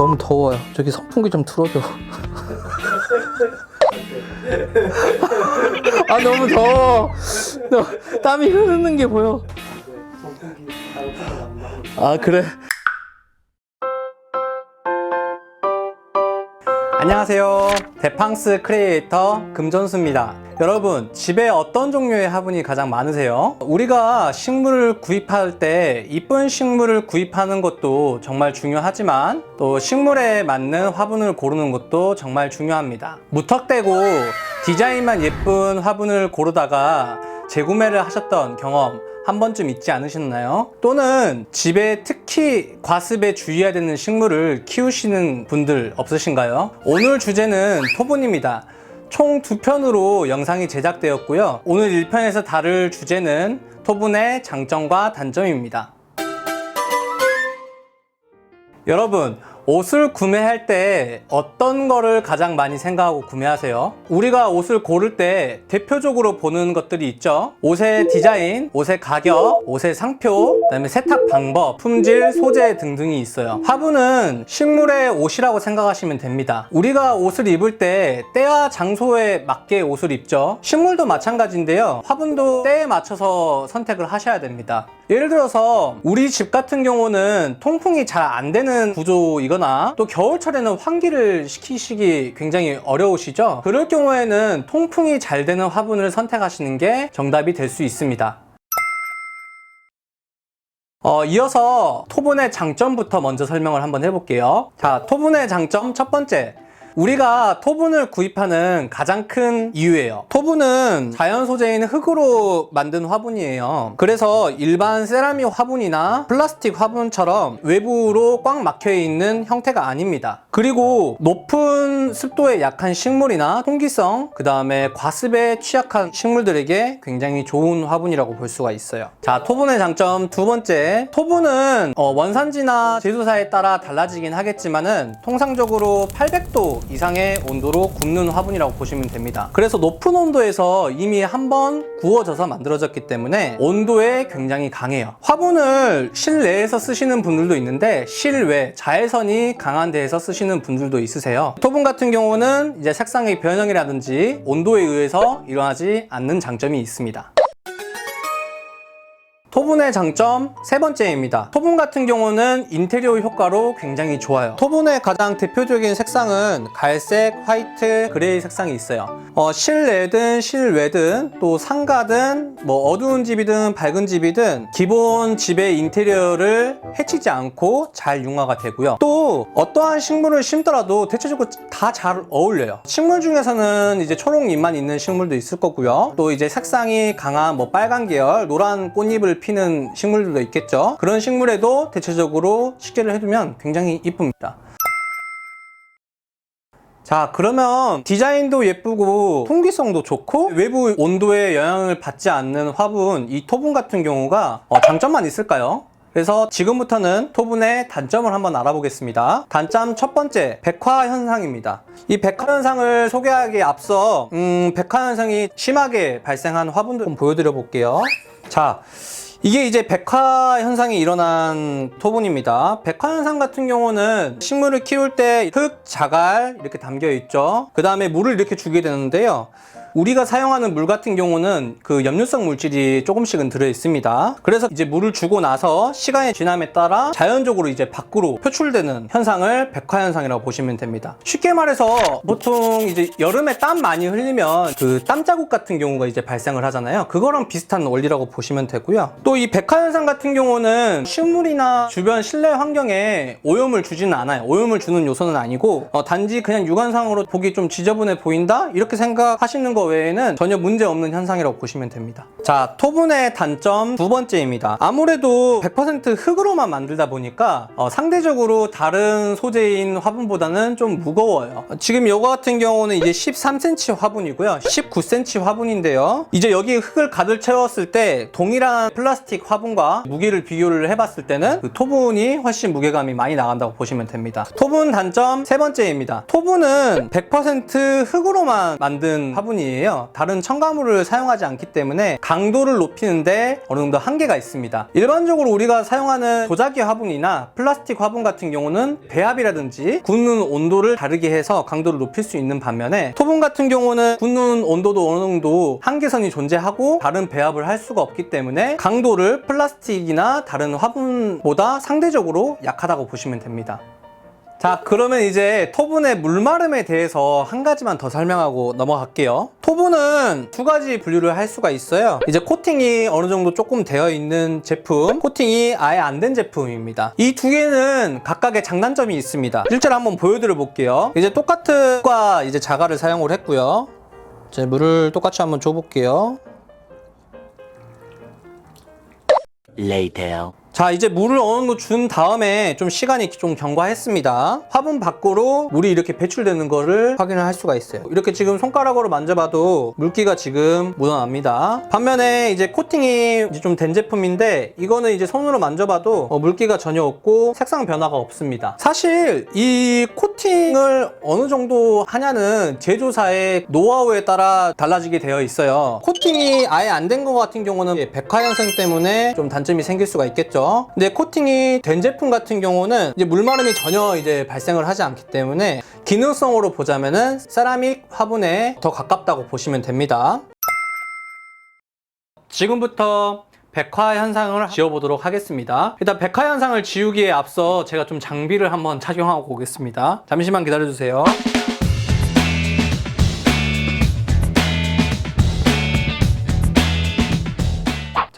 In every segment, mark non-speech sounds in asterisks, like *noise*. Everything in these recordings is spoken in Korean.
너무 더워요. 저기 선풍기 좀 틀어줘. 아 너무 더워. 너, 땀이 흐르는 게 보여. 아 그래. 안녕하세요. 데팡스 크리에이터 금전수입니다. 여러분, 집에 어떤 종류의 화분이 가장 많으세요? 우리가 식물을 구입할 때 이쁜 식물을 구입하는 것도 정말 중요하지만 또 식물에 맞는 화분을 고르는 것도 정말 중요합니다. 무턱대고 디자인만 예쁜 화분을 고르다가 재구매를 하셨던 경험 한 번쯤 있지 않으셨나요? 또는 집에 특히 과습에 주의해야 되는 식물을 키우시는 분들 없으신가요? 오늘 주제는 토분입니다. 총 두 편으로 영상이 제작되었고요. 오늘 1편에서 다룰 주제는 토분의 장점과 단점입니다. 여러분, 옷을 구매할 때 어떤 거를 가장 많이 생각하고 구매하세요? 우리가 옷을 고를 때 대표적으로 보는 것들이 있죠. 옷의 디자인, 옷의 가격, 옷의 상표, 그다음에 세탁 방법, 품질, 소재 등등이 있어요. 화분은 식물의 옷이라고 생각하시면 됩니다. 우리가 옷을 입을 때 때와 장소에 맞게 옷을 입죠. 식물도 마찬가지인데요. 화분도 때에 맞춰서 선택을 하셔야 됩니다. 예를 들어서 우리 집 같은 경우는 통풍이 잘 안 되는 구조이거나 또 겨울철에는 환기를 시키시기 굉장히 어려우시죠? 그럴 경우에는 통풍이 잘 되는 화분을 선택하시는 게 정답이 될 수 있습니다. 어, 이어서 토분의 장점부터 먼저 설명을 한번 해볼게요. 자, 토분의 장점 첫 번째. 우리가 토분을 구입하는 가장 큰 이유예요. 토분은 자연 소재인 흙으로 만든 화분이에요. 그래서 일반 세라믹 화분이나 플라스틱 화분처럼 외부로 꽉 막혀 있는 형태가 아닙니다. 그리고 높은 습도에 약한 식물이나 통기성, 그 다음에 과습에 취약한 식물들에게 굉장히 좋은 화분이라고 볼 수가 있어요. 자, 토분의 장점 두 번째. 토분은 어, 원산지나 제조사에 따라 달라지긴 하겠지만은 통상적으로 800도 이상의 온도로 굽는 화분이라고 보시면 됩니다. 그래서 높은 온도에서 이미 한 번 구워져서 만들어졌기 때문에 온도에 굉장히 강해요. 화분을 실내에서 쓰시는 분들도 있는데 실외 자외선이 강한 데에서 쓰시는 분들도 있으세요. 토분 같은 경우는 이제 색상의 변형이라든지 온도에 의해서 일어나지 않는 장점이 있습니다. 토분의 장점 세 번째입니다. 토분 같은 경우는 인테리어 효과로 굉장히 좋아요. 토분의 가장 대표적인 색상은 갈색, 화이트, 그레이 색상이 있어요. 어, 실내든 실외든 또 상가든 뭐 어두운 집이든 밝은 집이든 기본 집의 인테리어를 해치지 않고 잘 융화가 되고요. 또 어떠한 식물을 심더라도 대체적으로 다 잘 어울려요. 식물 중에서는 이제 초록잎만 있는 식물도 있을 거고요. 또 이제 색상이 강한 뭐 빨간 계열, 노란 꽃잎을 피는 식물들도 있겠죠. 그런 식물에도 대체적으로 식재를 해두면 굉장히 이쁩니다. 자 그러면 디자인도 예쁘고 통기성도 좋고 외부 온도에 영향을 받지 않는 화분 이 토분 같은 경우가 어, 장점만 있을까요? 그래서 지금부터는 토분의 단점을 한번 알아보겠습니다. 단점 첫 번째, 백화 현상입니다. 이 백화 현상을 소개하기에 앞서 음, 백화 현상이 심하게 발생한 화분들 좀 보여드려 볼게요. 자, 이게 이제 백화 현상이 일어난 토분입니다. 백화 현상 같은 경우는 식물을 키울 때 흙, 자갈 이렇게 담겨 있죠. 그 다음에 물을 이렇게 주게 되는데요. 우리가 사용하는 물 같은 경우는 그 염류성 물질이 조금씩은 들어 있습니다. 그래서 이제 물을 주고 나서 시간의 지남에 따라 자연적으로 이제 밖으로 표출되는 현상을 백화 현상이라고 보시면 됩니다. 쉽게 말해서 보통 이제 여름에 땀 많이 흘리면 그 땀 자국 같은 경우가 이제 발생을 하잖아요. 그거랑 비슷한 원리라고 보시면 되고요. 또 이 백화 현상 같은 경우는 식물이나 주변 실내 환경에 오염을 주지는 않아요. 오염을 주는 요소는 아니고 어, 단지 그냥 육안상으로 보기 좀 지저분해 보인다 이렇게 생각하시는 거 외에는 전혀 문제 없는 현상이라고 보시면 됩니다. 자, 토분의 단점 두 번째입니다. 아무래도 100% 흙으로만 만들다 보니까 어, 상대적으로 다른 소재인 화분보다는 좀 무거워요. 어, 지금 이거 같은 경우는 이제 13cm 화분이고요. 19cm 화분인데요. 이제 여기 흙을 가득 채웠을 때 동일한 플라스틱 화분과 무게를 비교를 해봤을 때는 그 토분이 훨씬 무게감이 많이 나간다고 보시면 됩니다. 토분 단점 세 번째입니다. 토분은 100% 흙으로만 만든 화분이에요. 화분이에요. 다른 첨가물을 사용하지 않기 때문에 강도를 높이는데 어느 정도 한계가 있습니다. 일반적으로 우리가 사용하는 도자기 화분이나 플라스틱 화분 같은 경우는 배합이라든지 굳는 온도를 다르게 해서 강도를 높일 수 있는 반면에 토분 같은 경우는 굳는 온도도 어느 정도 한계선이 존재하고 다른 배합을 할 수가 없기 때문에 강도를 플라스틱이나 다른 화분보다 상대적으로 약하다고 보시면 됩니다. 자, 그러면 이제 토분의 물마름에 대해서 한 가지만 더 설명하고 넘어갈게요. 토분은 두 가지 분류를 할 수가 있어요. 이제 코팅이 어느 정도 조금 되어 있는 제품, 코팅이 아예 안 된 제품입니다. 이 두 개는 각각의 장단점이 있습니다. 실제로 한번 보여드려 볼게요. 이제 똑같은 과 이제 자갈을 사용을 했고요. 이제 물을 똑같이 한번 줘볼게요. Later. 자 이제 물을 어느 정도 준 다음에 좀 시간이 좀 경과했습니다. 화분 밖으로 물이 이렇게 배출되는 거를 확인을 할 수가 있어요. 이렇게 지금 손가락으로 만져봐도 물기가 지금 묻어납니다. 반면에 이제 코팅이 이제 좀 된 제품인데 이거는 이제 손으로 만져봐도 어, 물기가 전혀 없고 색상 변화가 없습니다. 사실 이 코팅을 어느 정도 하냐는 제조사의 노하우에 따라 달라지게 되어 있어요. 코팅이 아예 안된것 같은 경우는 백화 현상 때문에 좀 단점이 생길 수가 있겠 죠 근데 코팅이 된 제품 같은 경우는 이제 물마름이 전혀 이제 발생을 하지 않기 때문에 기능성으로 보자면은 세라믹 화분에 더 가깝다고 보시면 됩니다 지금부터 백화 현상을 지워보도록 하겠습니다. 일단 백화 현상을 지우기에 앞서 제가 좀 장비를 한번 착용하고 오겠습니다. 잠시만 기다려주세요.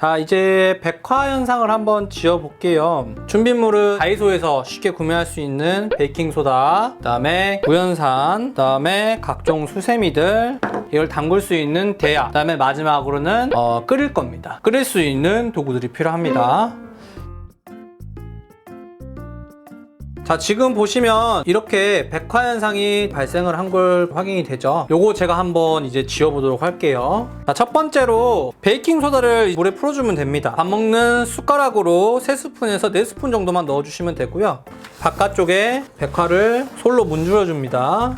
자 이제 백화 현상을 한번 지어 볼게요. 준비물은 다이소에서 쉽게 구매할 수 있는 베이킹소다 그 다음에 구연산 그 다음에 각종 수세미들 이걸 담글 수 있는 대야 그 다음에 마지막으로는 어, 끓일 겁니다. 끓일 수 있는 도구들이 필요합니다 자 지금 보시면 이렇게 백화 현상이 발생을 한 걸 확인이 되죠. 요거 제가 한번 이제 지워보도록 할게요. 자, 첫 번째로 베이킹 소다를 물에 풀어주면 됩니다. 밥 먹는 숟가락으로 3스푼에서 4스푼 정도만 넣어주시면 되고요. 바깥쪽에 백화를 솔로 문질러 줍니다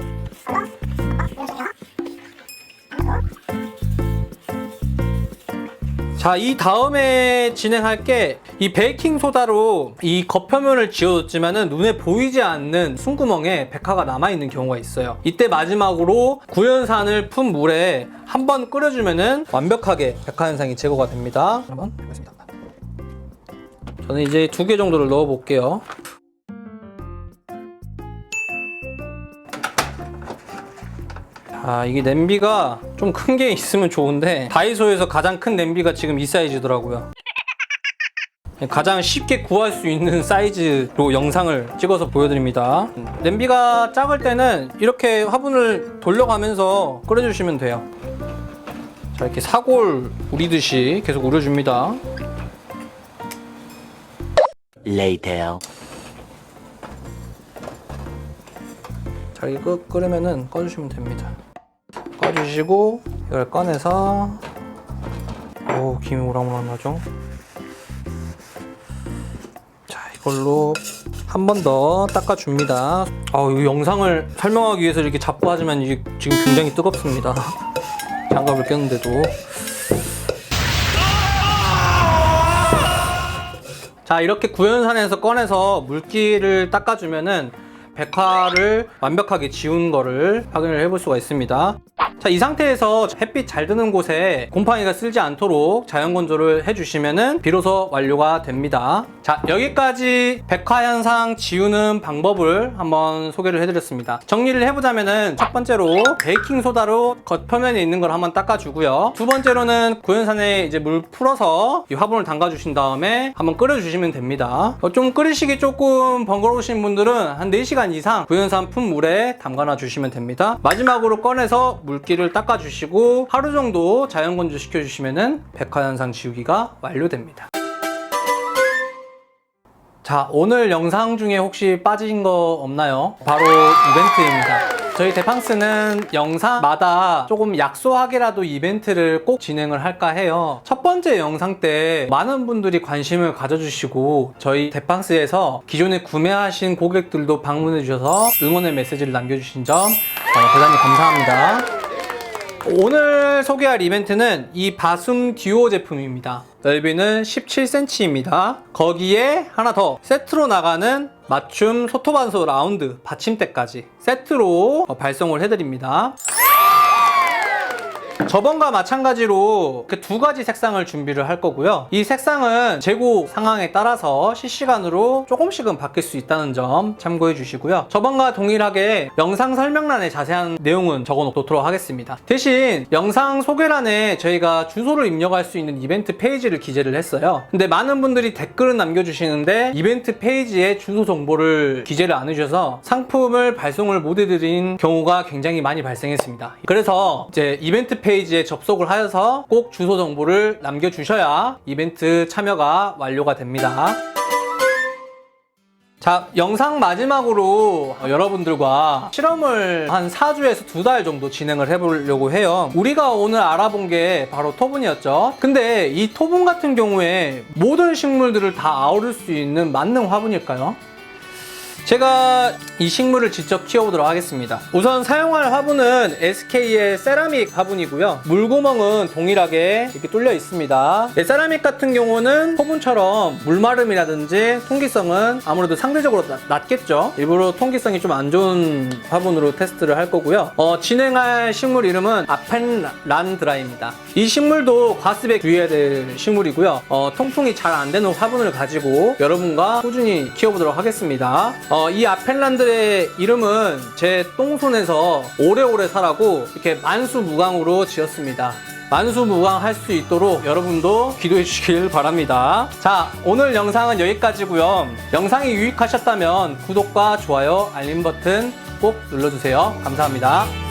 자, 이 다음에 진행할 게 이 베이킹 소다로 이 겉표면을 지워줬지만은 눈에 보이지 않는 숨구멍에 백화가 남아 있는 경우가 있어요. 이때 마지막으로 구연산을 푼 물에 한 번 끓여주면은 완벽하게 백화 현상이 제거가 됩니다. 한번 해보겠습니다. 저는 이제 두 개 정도를 넣어 볼게요. 아 이게 냄비가 좀 큰 게 있으면 좋은데 다이소에서 가장 큰 냄비가 지금 이 사이즈더라고요. 가장 쉽게 구할 수 있는 사이즈로 영상을 찍어서 보여드립니다. 냄비가 작을 때는 이렇게 화분을 돌려가면서 끓여주시면 돼요. 자 이렇게 사골 우리듯이 계속 우려줍니다. Later. 자 이거 끓으면은 꺼주시면 됩니다 꺼주시고 이걸 꺼내서 오 김이 오랑오랑 나죠? 자 이걸로 한 번 더 닦아줍니다. 아, 이 영상을 설명하기 위해서 이렇게 잡고 하지만 이게 지금 굉장히 뜨겁습니다. *laughs* 장갑을 꼈는데도. 자 이렇게 구연산에서 꺼내서 물기를 닦아주면은 백화를 완벽하게 지운 거를 확인을 해볼 수가 있습니다 자 이 상태에서 햇빛 잘 드는 곳에 곰팡이가 쓸지 않도록 자연 건조를 해주시면은 비로소 완료가 됩니다. 자 여기까지 백화 현상 지우는 방법을 한번 소개를 해드렸습니다. 정리를 해보자면은 첫 번째로 베이킹 소다로 겉 표면에 있는 걸 한번 닦아주고요. 두 번째로는 구연산에 이제 물 풀어서 이 화분을 담가주신 다음에 한번 끓여주시면 됩니다. 어, 좀 끓이시기 조금 번거로우신 분들은 한 4시간 이상 구연산 푼 물에 담가놔 주시면 됩니다. 마지막으로 꺼내서 물기 를 닦아주시고 하루 정도 자연 건조 시켜주시면은 백화현상 지우기가 완료됩니다. 자 오늘 영상 중에 혹시 빠진 거 없나요? 바로 이벤트입니다. 저희 데팡스는 영상마다 조금 약소하게라도 이벤트를 꼭 진행을 할까 해요. 첫 번째 영상 때 많은 분들이 관심을 가져주시고 저희 데팡스에서 기존에 구매하신 고객들도 방문해 주셔서 응원의 메시지를 남겨주신 점 어, 대단히 감사합니다 오늘 소개할 이벤트는 이 바숨 듀오 제품입니다. 넓이는 17cm입니다. 거기에 하나 더 세트로 나가는 맞춤 소토반소 라운드 받침대까지 세트로 어, 발송을 해드립니다. 저번과 마찬가지로 그두 가지 색상을 준비를 할 거고요. 이 색상은 재고 상황에 따라서 실시간으로 조금씩은 바뀔 수 있다는 점 참고해 주시고요. 저번과 동일하게 영상 설명란에 자세한 내용은 적어 놓도록 하겠습니다. 대신 영상 소개란에 저희가 주소를 입력할 수 있는 이벤트 페이지를 기재를 했어요. 근데 많은 분들이 댓글은 남겨주시는데 이벤트 페이지에 주소 정보를 기재를 안 해주셔서 상품을 발송을 못 해드린 경우가 굉장히 많이 발생했습니다. 그래서 이제 이벤트 페이지에 접속을 하여서 꼭 주소 정보를 남겨주셔야 이벤트 참여가 완료가 됩니다. 자, 영상 마지막으로 여러분들과 실험을 한 4주에서 2달 정도 진행을 해보려고 해요. 우리가 오늘 알아본 게 바로 토분이었죠. 근데 이 토분 같은 경우에 모든 식물들을 다 아우를 수 있는 만능 화분일까요? 제가 이 식물을 직접 키워보도록 하겠습니다. 우선 사용할 화분은 SK의 세라믹 화분이고요. 물구멍은 동일하게 이렇게 뚫려 있습니다. 네, 세라믹 같은 경우는 토분처럼 물마름이라든지 통기성은 아무래도 상대적으로 낮, 낮겠죠. 일부러 통기성이 좀 안 좋은 화분으로 테스트를 할 거고요. 어, 진행할 식물 이름은 아펜란드라입니다. 이 식물도 과습에 주의해야 될 식물이고요. 어, 통풍이 잘 안 되는 화분을 가지고 여러분과 꾸준히 키워보도록 하겠습니다. 어, 이 아펜란드의 이름은 제 똥손에서 오래오래 살라고 이렇게 만수무강으로 지었습니다. 만수무강 할 수 있도록 여러분도 기도해 주시길 바랍니다. 자, 오늘 영상은 여기까지고요. 영상이 유익하셨다면 구독과 좋아요, 알림 버튼 꼭 눌러주세요. 감사합니다.